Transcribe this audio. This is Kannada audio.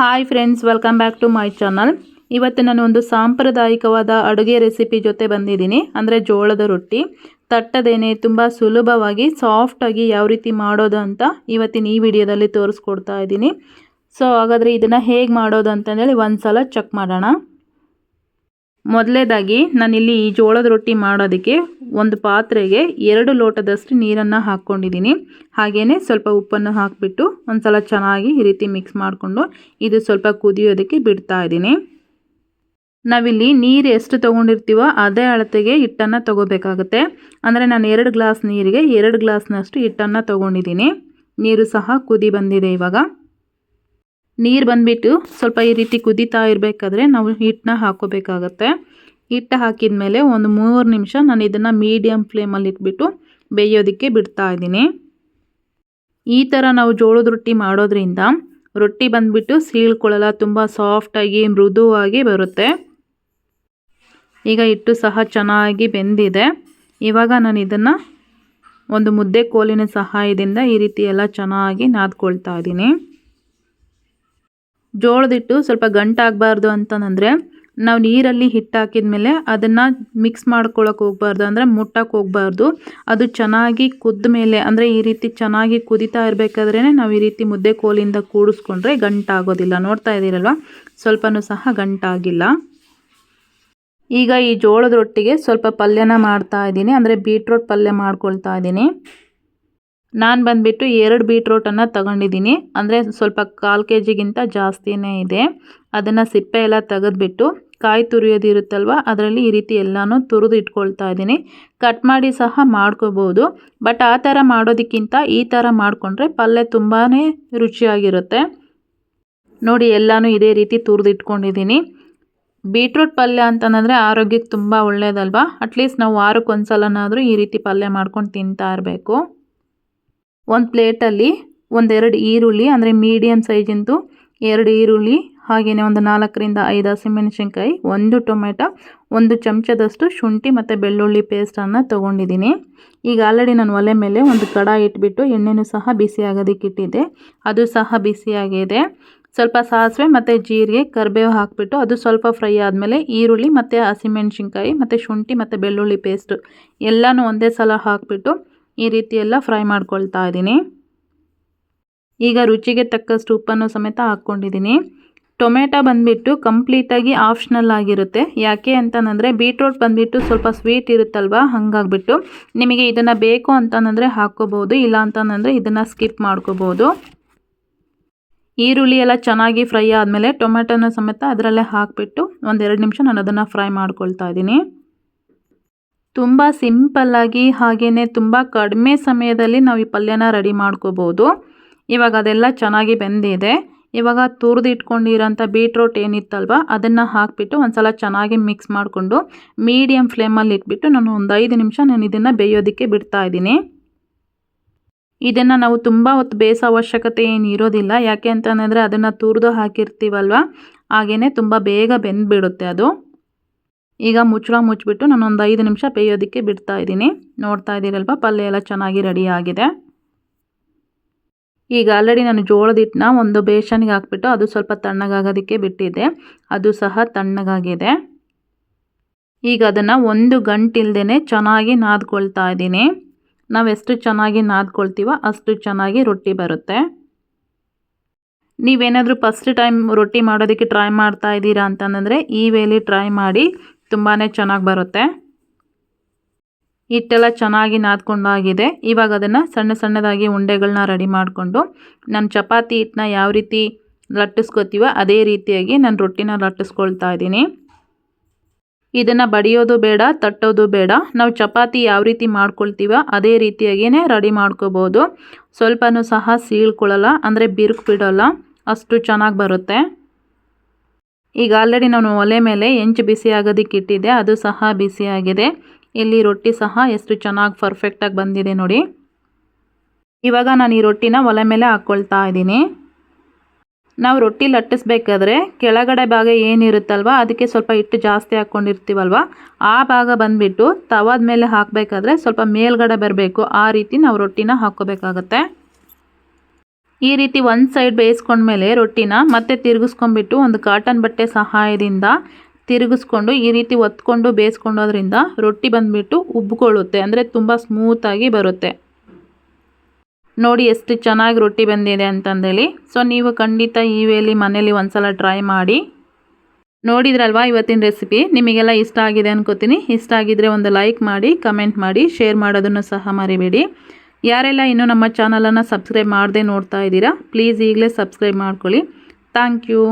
Hi friends welcome back to my channel ಇವತ್ತು ನಾನು ಒಂದು ಸಾಂಪ್ರದಾಯಿಕವಾದ ಅಡುಗೆ ರೆಸಿಪಿ ಜೊತೆ ಬಂದಿದ್ದೀನಿ. ಅಂದರೆ ಜೋಳದ ರೊಟ್ಟಿ. ತಟ್ಟದೇನೆ ತುಂಬ ಸುಲಭವಾಗಿ ಸಾಫ್ಟಾಗಿ ಯಾವ ರೀತಿ ಮಾಡೋದು ಅಂತ ಇವತ್ತಿನ ಈ ವಿಡಿಯೋದಲ್ಲಿ ತೋರಿಸ್ಕೊಡ್ತಾ ಇದ್ದೀನಿ. ಸೊ ಹಾಗಾದರೆ ಇದನ್ನು ಹೇಗೆ ಮಾಡೋದು ಅಂತಂದೇಳಿ ಒಂದು ಸಲ ಚೆಕ್ ಮಾಡೋಣ. ಮೊದಲೇದಾಗಿ ನಾನಿಲ್ಲಿ ಈ ಜೋಳದ ರೊಟ್ಟಿ ಮಾಡೋದಕ್ಕೆ ಒಂದು ಪಾತ್ರೆಗೆ ಎರಡು ಲೋಟದಷ್ಟು ನೀರನ್ನು ಹಾಕ್ಕೊಂಡಿದ್ದೀನಿ. ಹಾಗೆಯೇ ಸ್ವಲ್ಪ ಉಪ್ಪನ್ನು ಹಾಕಿಬಿಟ್ಟು ಒಂದು ಸಲ ಚೆನ್ನಾಗಿ ಈ ರೀತಿ ಮಿಕ್ಸ್ ಮಾಡಿಕೊಂಡು ಇದು ಸ್ವಲ್ಪ ಕುದಿಯೋದಕ್ಕೆ ಬಿಡ್ತಾ ಇದ್ದೀನಿ. ನಾವಿಲ್ಲಿ ನೀರು ಎಷ್ಟು ತೊಗೊಂಡಿರ್ತೀವೋ ಅದೇ ಅಳತೆಗೆ ಹಿಟ್ಟನ್ನು ತೊಗೋಬೇಕಾಗುತ್ತೆ. ಅಂದರೆ ನಾನು ಎರಡು ಗ್ಲಾಸ್ ನೀರಿಗೆ ಎರಡು ಗ್ಲಾಸ್ನಷ್ಟು ಹಿಟ್ಟನ್ನು ತೊಗೊಂಡಿದ್ದೀನಿ. ನೀರು ಸಹ ಕುದಿ ಬಂದಿದೆ ಇವಾಗ. ನೀರು ಬಂದುಬಿಟ್ಟು ಸ್ವಲ್ಪ ಈ ರೀತಿ ಕುದೀತಾ ಇರಬೇಕಾದ್ರೆ ನಾವು ಹಿಟ್ಟನ್ನ ಹಾಕೋಬೇಕಾಗತ್ತೆ. ಹಿಟ್ಟು ಹಾಕಿದ ಮೇಲೆ ಒಂದು ಮೂರು ನಿಮಿಷ ನಾನು ಇದನ್ನು ಮೀಡಿಯಮ್ ಫ್ಲೇಮಲ್ಲಿ ಇಟ್ಬಿಟ್ಟು ಬೇಯೋದಕ್ಕೆ ಬಿಡ್ತಾ ಇದ್ದೀನಿ. ಈ ಥರ ನಾವು ಜೋಳದ ರೊಟ್ಟಿ ಮಾಡೋದ್ರಿಂದ ರೊಟ್ಟಿ ಬಂದುಬಿಟ್ಟು ಸೀಳ್ಕೊಳ್ಳಲ್ಲ ತುಂಬ ಸಾಫ್ಟಾಗಿ ಮೃದುವಾಗಿ ಬರುತ್ತೆ. ಈಗ ಹಿಟ್ಟು ಸಹ ಚೆನ್ನಾಗಿ ಬೆಂದಿದೆ. ಇವಾಗ ನಾನು ಇದನ್ನು ಒಂದು ಮುದ್ದೆ ಕೋಲಿನ ಸಹಾಯದಿಂದ ಈ ರೀತಿ ಎಲ್ಲ ಚೆನ್ನಾಗಿ ನಾದ್ಕೊಳ್ತಾ ಇದ್ದೀನಿ. ಜೋಳದಿಟ್ಟು ಸ್ವಲ್ಪ ಗಂಟಾಗಬಾರ್ದು ಅಂತಂದರೆ ನಾವು ನೀರಲ್ಲಿ ಹಿಟ್ಟು ಹಾಕಿದ ಮೇಲೆ ಅದನ್ನು ಮಿಕ್ಸ್ ಮಾಡ್ಕೊಳಕ್ಕೆ ಹೋಗ್ಬಾರ್ದು, ಅಂದರೆ ಮುಟ್ಟಕ್ಕೆ ಹೋಗ್ಬಾರ್ದು. ಅದು ಚೆನ್ನಾಗಿ ಕುದ್ದ ಮೇಲೆ ಅಂದರೆ ಈ ರೀತಿ ಚೆನ್ನಾಗಿ ಕುದಿತಾ ಇರಬೇಕಾದ್ರೇ ನಾವು ಈ ರೀತಿ ಮುದ್ದೆ ಕೋಲಿಂದ ಕೂಡಿಸ್ಕೊಂಡ್ರೆ ಗಂಟಾಗೋದಿಲ್ಲ. ನೋಡ್ತಾ ಇದ್ದೀರಲ್ವ? ಸ್ವಲ್ಪನೂ ಸಹ ಗಂಟಾಗಿಲ್ಲ. ಈಗ ಈ ಜೋಳದ ರೊಟ್ಟಿಗೆ ಸ್ವಲ್ಪ ಪಲ್ಯನ ಮಾಡ್ತಾ ಇದ್ದೀನಿ. ಅಂದರೆ ಬೀಟ್ರೋಟ್ ಪಲ್ಯ ಮಾಡ್ಕೊಳ್ತಾ ಇದ್ದೀನಿ. ನಾನು ಬಂದುಬಿಟ್ಟು ಎರಡು ಬೀಟ್ರೋಟನ್ನು ತಗೊಂಡಿದ್ದೀನಿ. ಅಂದರೆ ಸ್ವಲ್ಪ ಕಾಲು ಕೆ ಜಿಗಿಂತ ಜಾಸ್ತಿನೇ ಇದೆ. ಅದನ್ನು ಸಿಪ್ಪೆ ಎಲ್ಲ ತೆಗೆದ್ಬಿಟ್ಟು ಕಾಯಿ ತುರಿಯೋದಿರುತ್ತಲ್ವ ಅದರಲ್ಲಿ ಈ ರೀತಿ ಎಲ್ಲನೂ ತುರಿದು ಇಟ್ಕೊಳ್ತಾ ಇದ್ದೀನಿ. ಕಟ್ ಮಾಡಿ ಸಹ ಮಾಡ್ಕೋಬೋದು. ಬಟ್ ಆ ಥರ ಮಾಡೋದಕ್ಕಿಂತ ಈ ಥರ ಮಾಡಿಕೊಂಡ್ರೆ ಪಲ್ಯ ತುಂಬಾ ರುಚಿಯಾಗಿರುತ್ತೆ. ನೋಡಿ, ಎಲ್ಲನೂ ಇದೇ ರೀತಿ ತುರಿದು ಇಟ್ಕೊಂಡಿದ್ದೀನಿ. ಬೀಟ್ರೂಟ್ ಪಲ್ಯ ಅಂತಂದರೆ ಆರೋಗ್ಯಕ್ಕೆ ತುಂಬ ಒಳ್ಳೆಯದಲ್ವಾ ಅಟ್ಲೀಸ್ಟ್ ನಾವು ವಾರಕ್ಕೆ ಒಂದು ಸಲನಾದರೂ ಈ ರೀತಿ ಪಲ್ಯ ಮಾಡ್ಕೊಂಡು ತಿಂತಾ ಇರಬೇಕು. ಒಂದು ಪ್ಲೇಟಲ್ಲಿ ಒಂದೆರಡು ಈರುಳ್ಳಿ, ಅಂದರೆ ಮೀಡಿಯಮ್ ಸೈಜಿಂದು ಎರಡು ಈರುಳ್ಳಿ ಹಾಗೆಯೇ ಒಂದು ನಾಲ್ಕರಿಂದ ಐದು ಹಸಿಮೆಣಸಿನ್ಕಾಯಿ, ಒಂದು ಟೊಮೆಟೊ, ಒಂದು ಚಮಚದಷ್ಟು ಶುಂಠಿ ಮತ್ತು ಬೆಳ್ಳುಳ್ಳಿ ಪೇಸ್ಟನ್ನು ತೊಗೊಂಡಿದ್ದೀನಿ. ಈಗ ಆಲ್ರೆಡಿ ನಾನು ಒಲೆ ಮೇಲೆ ಒಂದು ಕಡಾಯಿ ಇಟ್ಬಿಟ್ಟು ಎಣ್ಣೆನೂ ಸಹ ಬಿಸಿ ಆಗೋದಕ್ಕೆ ಇಟ್ಟಿದ್ದೆ. ಅದು ಸಹ ಬಿಸಿಯಾಗಿದೆ ಸ್ವಲ್ಪ ಸಾಸಿವೆ ಮತ್ತು ಜೀರಿಗೆ, ಕರಿಬೇವು ಹಾಕಿಬಿಟ್ಟು ಅದು ಸ್ವಲ್ಪ ಫ್ರೈ ಆದಮೇಲೆ ಈರುಳ್ಳಿ ಮತ್ತು ಹಸಿಮೆಣಸಿನ್ಕಾಯಿ ಮತ್ತು ಶುಂಠಿ ಮತ್ತು ಬೆಳ್ಳುಳ್ಳಿ ಪೇಸ್ಟು ಎಲ್ಲನೂ ಒಂದೇ ಸಲ ಹಾಕಿಬಿಟ್ಟು ಈ ರೀತಿ ಎಲ್ಲ ಫ್ರೈ ಮಾಡ್ಕೊಳ್ತಾ ಇದ್ದೀನಿ. ಈಗ ರುಚಿಗೆ ತಕ್ಕಷ್ಟು ಉಪ್ಪನ್ನು ಸಮೇತ ಹಾಕ್ಕೊಂಡಿದ್ದೀನಿ. ಟೊಮೆಟೊ ಬಂದುಬಿಟ್ಟು ಕಂಪ್ಲೀಟಾಗಿ ಆಪ್ಷನಲ್ ಆಗಿರುತ್ತೆ. ಯಾಕೆ ಅಂತಂದರೆ ಬೀಟ್ರೋಟ್ ಬಂದುಬಿಟ್ಟು ಸ್ವಲ್ಪ ಸ್ವೀಟ್ ಇರುತ್ತಲ್ವ? ಹಾಗಾಗ್ಬಿಟ್ಟು ನಿಮಗೆ ಇದನ್ನು ಬೇಕು ಅಂತಂದರೆ ಹಾಕ್ಕೋಬೋದು, ಇಲ್ಲ ಅಂತಂದರೆ ಇದನ್ನು ಸ್ಕಿಪ್ ಮಾಡ್ಕೋಬೋದು. ಈರುಳ್ಳಿ ಎಲ್ಲ ಚೆನ್ನಾಗಿ ಫ್ರೈ ಆದಮೇಲೆ ಟೊಮೆಟೊನ ಸಮೇತ ಅದರಲ್ಲೇ ಹಾಕಿಬಿಟ್ಟು ಒಂದೆರಡು ನಿಮಿಷ ನಾನು ಅದನ್ನು ಫ್ರೈ ಮಾಡ್ಕೊಳ್ತಾ ಇದ್ದೀನಿ. ತುಂಬ ಸಿಂಪಲ್ಲಾಗಿ ಹಾಗೆಯೇ ತುಂಬ ಕಡಿಮೆ ಸಮಯದಲ್ಲಿ ನಾವು ಈ ಪಲ್ಯನ ರೆಡಿ ಮಾಡ್ಕೋಬೋದು. ಇವಾಗ ಅದೆಲ್ಲ ಚೆನ್ನಾಗಿ ಬೆಂದಿದೆ. ಇವಾಗ ತುರಿದು ಇಟ್ಕೊಂಡಿರೋಂಥ ಬೀಟ್ರೋಟ್ ಏನಿತ್ತಲ್ವ, ಅದನ್ನು ಹಾಕಿಬಿಟ್ಟು ಒಂದು ಸಲ ಚೆನ್ನಾಗಿ ಮಿಕ್ಸ್ ಮಾಡಿಕೊಂಡು ಮೀಡಿಯಮ್ ಫ್ಲೇಮಲ್ಲಿ ಇಟ್ಬಿಟ್ಟು ನಾನು ಒಂದು ಐದು ನಿಮಿಷ ನಾನು ಇದನ್ನು ಬೇಯೋದಕ್ಕೆ ಬಿಡ್ತಾ ಇದ್ದೀನಿ. ಇದನ್ನು ನಾವು ತುಂಬ ಹೊತ್ತು ಬೇಯಿಸೋ ಅವಶ್ಯಕತೆ ಏನು ಇರೋದಿಲ್ಲ. ಯಾಕೆ ಅಂತಂದರೆ ಅದನ್ನು ತುರಿದು ಹಾಕಿರ್ತೀವಲ್ವ ಹಾಗೆಯೇ ತುಂಬ ಬೇಗ ಬೆಂದುಬಿಡುತ್ತೆ ಅದು. ಈಗ ಮುಚ್ಚಳ ಮುಚ್ಚಿಬಿಟ್ಟು ನಾನು ಒಂದು ಐದು ನಿಮಿಷ ಬೇಯೋದಕ್ಕೆ ಬಿಡ್ತಾ ಇದ್ದೀನಿ. ನೋಡ್ತಾ ಇದ್ದೀರಲ್ವ? ಪಲ್ಯ ಎಲ್ಲ ಚೆನ್ನಾಗಿ ರೆಡಿ ಆಗಿದೆ. ಈಗ ಆಲ್ರೆಡಿ ನಾನು ಜೋಳದ ಹಿಟ್ಟನ್ನ ಒಂದು ಬೇಸನ್ಗೆ ಹಾಕ್ಬಿಟ್ಟು ಅದು ಸ್ವಲ್ಪ ತಣ್ಣಗಾಗೋದಕ್ಕೆ ಬಿಟ್ಟಿದ್ದೆ. ಅದು ಸಹ ತಣ್ಣಗಾಗಿದೆ. ಈಗ ಅದನ್ನು ಒಂದು ಗಂಟಿಲ್ದೇ ಚೆನ್ನಾಗಿ ನಾದ್ಕೊಳ್ತಾ ಇದ್ದೀನಿ. ನಾವು ಎಷ್ಟು ಚೆನ್ನಾಗಿ ನಾದ್ಕೊಳ್ತೀವೋ ಅಷ್ಟು ಚೆನ್ನಾಗಿ ರೊಟ್ಟಿ ಬರುತ್ತೆ. ನೀವೇನಾದರೂ ಫಸ್ಟ್ ಟೈಮ್ ರೊಟ್ಟಿ ಮಾಡೋದಕ್ಕೆ ಟ್ರೈ ಮಾಡ್ತಾ ಇದ್ದೀರಾ ಅಂತಂದರೆ ಈ ವೇಲಿ ಟ್ರೈ ಮಾಡಿ ತುಂಬಾ ಚೆನ್ನಾಗಿ ಬರುತ್ತೆ. ಹಿಟ್ಟೆಲ್ಲ ಚೆನ್ನಾಗಿ ನಾದ್ಕೊಂಡಾಗಿದೆ. ಇವಾಗ ಅದನ್ನು ಸಣ್ಣ ಸಣ್ಣದಾಗಿ ಉಂಡೆಗಳನ್ನ ರೆಡಿ ಮಾಡಿಕೊಂಡು ನಾನು ಚಪಾತಿ ಹಿಟ್ಟನ್ನ ಯಾವ ರೀತಿ ಲಟ್ಟಿಸ್ಕೊತೀವೋ ಅದೇ ರೀತಿಯಾಗಿ ನಾನು ರೊಟ್ಟಿನ ಲಟ್ಟಿಸ್ಕೊಳ್ತಾ ಇದ್ದೀನಿ. ಇದನ್ನು ಬಡಿಯೋದು ಬೇಡ, ತಟ್ಟೋದು ಬೇಡ. ನಾವು ಚಪಾತಿ ಯಾವ ರೀತಿ ಮಾಡ್ಕೊಳ್ತೀವೋ ಅದೇ ರೀತಿಯಾಗಿಯೇ ರೆಡಿ ಮಾಡ್ಕೋಬೋದು. ಸ್ವಲ್ಪನೂ ಸಹ ಸೀಳ್ಕೊಳ್ಳಲ್ಲ, ಅಂದರೆ ಬಿರುಕು ಬಿಡೋಲ್ಲ. ಅಷ್ಟು ಚೆನ್ನಾಗಿ ಬರುತ್ತೆ. ಈಗ ಆಲ್ರೆಡಿ ನಾನು ಒಲೆ ಮೇಲೆ ಹೆಂಚು ಬಿಸಿ ಆಗೋದಕ್ಕೆ ಇಟ್ಟಿದ್ದೆ, ಅದು ಸಹ ಬಿಸಿಯಾಗಿದೆ ಇಲ್ಲಿ ರೊಟ್ಟಿ ಸಹ ಎಷ್ಟು ಚೆನ್ನಾಗಿ ಪರ್ಫೆಕ್ಟಾಗಿ ಬಂದಿದೆ ನೋಡಿ. ಇವಾಗ ನಾನು ಈ ರೊಟ್ಟಿನ ಒಲೆ ಮೇಲೆ ಹಾಕ್ಕೊಳ್ತಾ ಇದ್ದೀನಿ. ನಾವು ರೊಟ್ಟಿ ಲಟ್ಟಿಸ್ಬೇಕಾದ್ರೆ ಕೆಳಗಡೆ ಭಾಗ ಏನಿರುತ್ತಲ್ವ, ಅದಕ್ಕೆ ಸ್ವಲ್ಪ ಹಿಟ್ಟು ಜಾಸ್ತಿ ಹಾಕ್ಕೊಂಡಿರ್ತೀವಲ್ವ, ಆ ಭಾಗ ಬಂದುಬಿಟ್ಟು ತವಾದ ಮೇಲೆ ಹಾಕಬೇಕಾದ್ರೆ ಸ್ವಲ್ಪ ಮೇಲ್ಗಡೆ ಬರಬೇಕು. ಆ ರೀತಿ ನಾವು ರೊಟ್ಟಿನ ಹಾಕ್ಕೋಬೇಕಾಗತ್ತೆ. ಈ ರೀತಿ ಒಂದು ಸೈಡ್ ಬೇಯಿಸ್ಕೊಂಡ್ಮೇಲೆ ರೊಟ್ಟಿನ ಮತ್ತೆ ತಿರುಗಿಸ್ಕೊಂಡ್ಬಿಟ್ಟು ಒಂದು ಕಾಟನ್ ಬಟ್ಟೆ ಸಹಾಯದಿಂದ ತಿರುಗಿಸ್ಕೊಂಡು ಈ ರೀತಿ ಒತ್ಕೊಂಡು ಬೇಯಿಸ್ಕೊಂಡೋದ್ರಿಂದ ರೊಟ್ಟಿ ಬಂದುಬಿಟ್ಟು ಉಬ್ಬಿಕೊಳ್ಳುತ್ತೆ ಅಂದರೆ ತುಂಬ ಸ್ಮೂತಾಗಿ ಬರುತ್ತೆ. ನೋಡಿ ಎಷ್ಟು ಚೆನ್ನಾಗಿ ರೊಟ್ಟಿ ಬಂದಿದೆ ಅಂತಂದೇಳಿ. ಸೊ ನೀವು ಖಂಡಿತ ಈ ವೇಲಿ ಮನೇಲಿ ಒಂದ್ಸಲ ಟ್ರೈ ಮಾಡಿ. ನೋಡಿದ್ರಲ್ವಾ ಇವತ್ತಿನ ರೆಸಿಪಿ ನಿಮಗೆಲ್ಲ ಇಷ್ಟ ಆಗಿದೆ ಅನ್ಕೋತೀನಿ. ಇಷ್ಟ ಆಗಿದ್ರೆ ಒಂದು ಲೈಕ್ ಮಾಡಿ ಕಮೆಂಟ್ ಮಾಡಿ ಶೇರ್ ಮಾಡೋದನ್ನು ಸಹ ಮರಿಬೇಡಿ. ಯಾರೆಲ್ಲ ಇನ್ನೂ ನಮ್ಮ ಚಾನಲನ್ನು ಸಬ್ಸ್ಕ್ರೈಬ್ ಮಾಡದೆ ನೋಡ್ತಾ ಇದ್ದೀರಾ ಪ್ಲೀಸ್ ಈಗಲೇ ಸಬ್ಸ್ಕ್ರೈಬ್ ಮಾಡ್ಕೊಳ್ಳಿ. Thank you